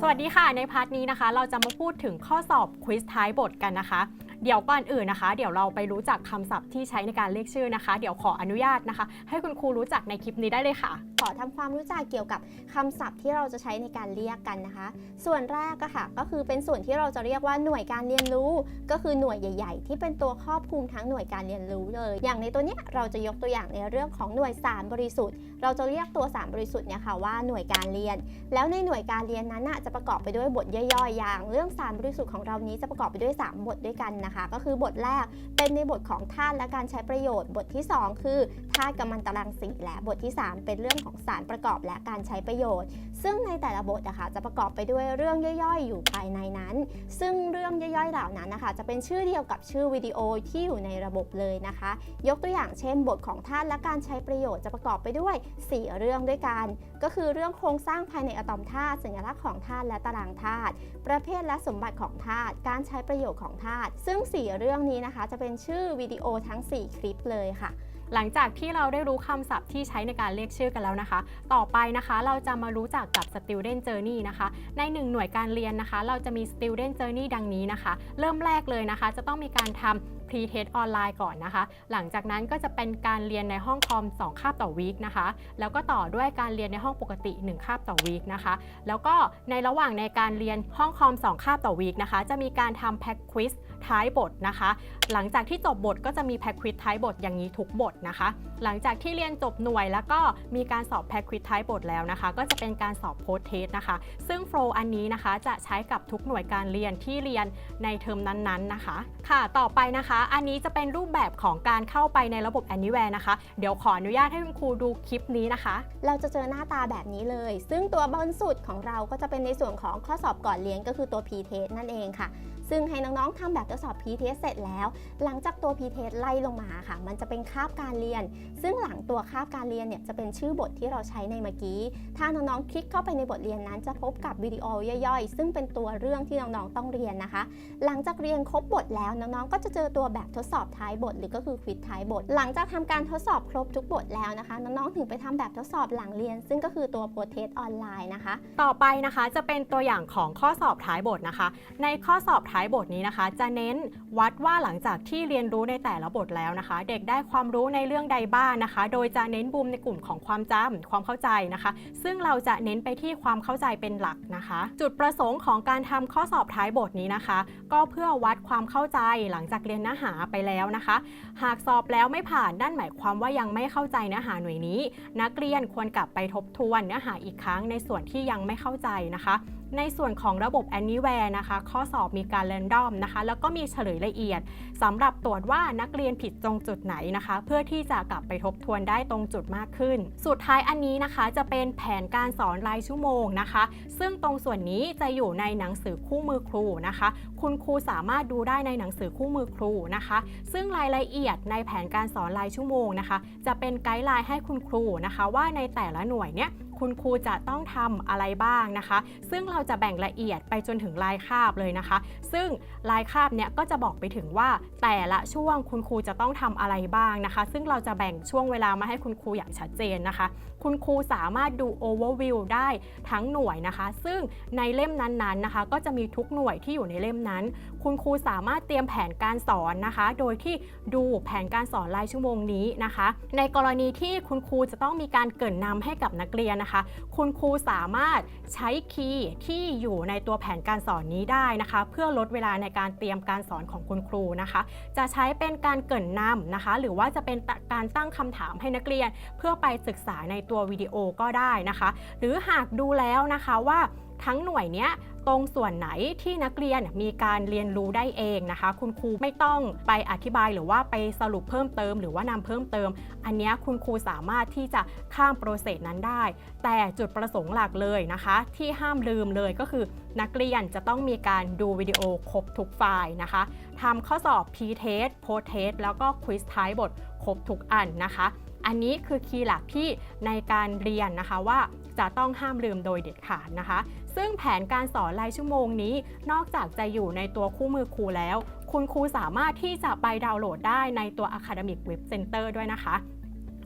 สวัสดีค่ะ ในพาร์ทนี้นะคะ เราจะมาพูดถึงข้อสอบควิสท้ายบทกันนะคะ เดี๋ยวก่อนอื่นนะคะ เดี๋ยวเราไปรู้จักคำศัพท์ที่ใช้ในการเรียกชื่อนะคะ เดี๋ยวขออนุญาตนะคะ ให้คุณครูรู้จักในคลิปนี้ได้เลยค่ะ ขอทำความรู้จักเกี่ยวกับคำศัพท์ที่เราจะใช้ในการเรียกกันนะคะ ส่วนแรกก็ค่ะ ก็คือเป็นส่วนที่เราจะเรียกว่าหน่วยการเรียนรู้ ก็คือหน่วยใหญ่ ๆ ที่เป็นตัวครอบคลุมทั้งหน่วยการเรียนรู้เลย อย่างในตัวเนี้ยเราจะยกตัวอย่างในเรื่องของหน่วยสารบริสุทธิ์ เราจะเรียกตัวสารบริสุทธิ์เนี่ยค่ะว่าหน่วยการเรียน แล้วในหน่วยการเรียนนั้นจะประกอบไปด้วยบทย่อยๆอย่าง เรื่องสารบริสุทธิ์ของเรานี้จะประกอบไปด้วย 3 บทด้วยกันนะคะ ก็คือบทแรกเป็นในบทของธาตุและการใช้ประโยชน์ บทที่ 2 คือธาตุกัมมันตรังสีและบทที่ 3 เป็นเรื่องของสารประกอบและการใช้ประโยชน์ ซึ่งในแต่ละบทนะคะจะประกอบไปด้วยเรื่องย่อยๆ อยู่ภายในนั้น ซึ่งเรื่องย่อยๆเหล่านั้นนะคะ จะเป็นชื่อเดียวกับชื่อวิดีโอที่อยู่ในระบบเลยนะคะ ยกตัวอย่างเช่น บทของธาตุและการใช้ประโยชน์จะประกอบไปด้วย 4 เรื่องด้วยกัน ก็คือเรื่องโครงสร้างภายในอะตอมธาตุสัญลักษณ์ของธาตุและตารางธาตุประเภทและสมบัติของธาตุการใช้ประโยชน์ของธาตุซึ่งง 4 เรื่องนี้นะคะ จะเป็นชื่อวิดีโอทั้ง 4 คลิปเลยค่ะ หลังจากที่เราได้รู้คำศัพท์ที่ใช้ในการเรียกชื่อกันแล้วนะคะ ต่อไปนะคะเราจะมารู้จักกับ student journey นะคะ ในหนึ่งหน่วยการเรียนนะคะ เราจะมี student journey ดังนี้นะคะ เริ่มแรกเลยนะคะ จะต้องมีการทำ pre test ออนไลน์ก่อนนะคะ หลังจากนั้นก็จะเป็นการเรียนในห้องคอม 2 คาบต่อวีคนะคะ แล้วก็ต่อด้วยการเรียนในห้องปกติ 1 คาบต่อวีคนะคะ แล้วก็ในระหว่างในการเรียนห้องคอม 2 คาบต่อวีคนะคะ จะมีการทำแพ็กควิสท้ายบทนะคะ หลังจากที่จบบทก็จะมีแพ็กควิสท้ายบทอย่างนี้ทุกบทนะคะ หลังจากที่เรียนจบหน่วยแล้วก็มีการสอบแพ็กควิสท้ายบทแล้วนะคะ ก็จะเป็นการสอบโพสเทสนะคะ ซึ่งโฟล์อันนี้นะคะจะใช้กับทุกหน่วยการเรียนที่เรียนในเทอมนั้นๆนะคะ ค่ะ ต่อไปนะคะอันนี้จะเป็นรูปแบบของการเข้าไปในระบบ Anywhere นะคะ เดี๋ยวขออนุญาตให้คุณครูดูคลิปนี้นะคะ เราจะเจอหน้าตาแบบนี้เลย ซึ่งตัวบนสุดของเราก็จะเป็นในส่วนของข้อสอบก่อนเรียนก็คือตัว P-test นั่นเองค่ะ ซึ่งให้น้องๆทำแบบทดสอบ P-test เสร็จแล้ว หลังจากตัว P-test ไล่ลงมาค่ะ มันจะเป็นคาบการเรียน ซึ่งหลังตัวคาบการเรียนเนี่ยจะเป็นชื่อบทที่เราใช้ในเมื่อกี้ ถ้าน้องๆคลิกเข้าไปในบทเรียนนั้นจะพบกับวิดีโอย่อยๆ ซึ่งเป็นตัวเรื่องที่น้องๆต้องเรียนนะคะ หลังจากเรียนครบบทแล้วน้องๆก็จะเจอตัวแบบทดสอบท้ายบท หรือก็คือควิดท้ายบท หลังจากทำการทดสอบครบทุกบทแล้วนะคะน้องๆถึงไปทำแบบทดสอบหลังเรียน ซึ่งก็คือตัวโปรเทสออนไลน์นะคะ ต่อไปนะคะจะเป็นตัวอย่างของข้อสอบท้ายบทนะคะ ในข้อสอบท้ายบทนี้นะคะ จะเน้นวัดว่าหลังจากที่เรียนรู้ในแต่ละบทแล้วนะคะ เด็กได้ความรู้ในเรื่องใดบ้างนะคะ โดยจะเน้นบูมในกลุ่มของความจำความเข้าใจนะคะ ซึ่งเราจะเน้นไปที่ความเข้าใจเป็นหลักนะคะ จุดประสงค์ของการทำข้อสอบท้ายบทนี้นะคะ ก็เพื่อวัดความเข้าใจหลังจากเรียนเนื้อหาไปแล้วนะคะ หากสอบแล้วไม่ผ่านนั่นหมายความว่ายังไม่เข้าใจเนื้อหาหน่วยนี้ นักเรียนควรกลับไปทบทวนเนื้อหาอีกครั้งในส่วนที่ยังไม่เข้าใจนะคะในส่วนของระบบ Anywhere นะคะ ข้อสอบมีการเรนดอมนะคะ แล้วก็มีเฉลยละเอียดสำหรับตรวจว่านักเรียนผิดตรงจุดไหนนะคะ เพื่อที่จะกลับไปทบทวนได้ตรงจุดมากขึ้น สุดท้ายอันนี้นะคะจะเป็นแผนการสอนรายชั่วโมงนะคะ ซึ่งตรงส่วนนี้จะอยู่ในหนังสือคู่มือครูนะคะ คุณครูสามารถดูได้ในหนังสือคู่มือครูนะคะ ซึ่งรายละเอียดในแผนการสอนรายชั่วโมงนะคะ จะเป็นไกด์ไลน์ให้คุณครูนะคะ ว่าในแต่ละหน่วยเนี้ย คุณครูจะต้องทำอะไรบ้างนะคะ ซึ่งเราจะแบ่งละเอียดไปจนถึงลายคาบเลยนะคะ ซึ่งลายคาบเนี้ยก็จะบอกไปถึงว่าแต่ละช่วงคุณครูจะต้องทำอะไรบ้างนะคะ ซึ่งเราจะแบ่งช่วงเวลามาให้คุณครูอย่างชัดเจนนะคะ คุณครูสามารถดู overview ได้ทั้งหน่วยนะคะ ซึ่งในเล่มนั้นๆนะคะ ก็จะมีทุกหน่วยที่อยู่ในเล่มนั้น คุณครูสามารถเตรียมแผนการสอนนะคะ โดยที่ดูแผนการสอนรายชั่วโมงนี้นะคะ ในกรณีที่คุณครูจะต้องมีการเกรินนำให้กับนักเรียนนะคะคุณครูสามารถใช้คีย์ที่อยู่ในตัวแผนการสอนนี้ได้นะคะ เพื่อลดเวลาในการเตรียมการสอนของคุณครูนะคะ จะใช้เป็นการเกรินนำนะคะ หรือว่าจะเป็นการตั้งคำถามให้นักเรียน เพื่อไปศึกษาในตัววิดีโอก็ได้นะคะ หรือหากดูแล้วนะคะว่าทั้งหน่วยเนี้ย ตรงส่วนไหนที่นักเรียนมีการเรียนรู้ได้เองนะคะ คุณครูไม่ต้องไปอธิบายหรือว่าไปสรุปเพิ่มเติม หรือว่านำเพิ่มเติม อันนี้คุณครูสามารถที่จะข้ามโปรเซสนั้นได้ แต่จุดประสงค์หลักเลยนะคะ ที่ห้ามลืมเลยก็คือนักเรียนจะต้องมีการดูวิดีโอครบทุกไฟล์นะคะทำข้อสอบ P-test Post-test แล้วก็ควิสท้ายบทครบทุกอันนะคะ อันนี้คือคีย์หลักที่ในการเรียนนะคะว่าจะต้องห้ามลืมโดยเด็ดขาดนะคะ ซึ่งแผนการสอนรายชั่วโมงนี้ นอกจากจะอยู่ในตัวคู่มือครูแล้ว คุณครูสามารถที่จะไปดาวน์โหลดได้ในตัว Academic Web Center ด้วยนะคะ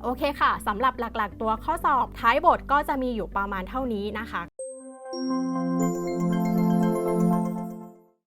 โอเคค่ะสำหรับหลักๆ ตัวข้อสอบท้ายบทก็จะมีอยู่ประมาณเท่านี้นะคะ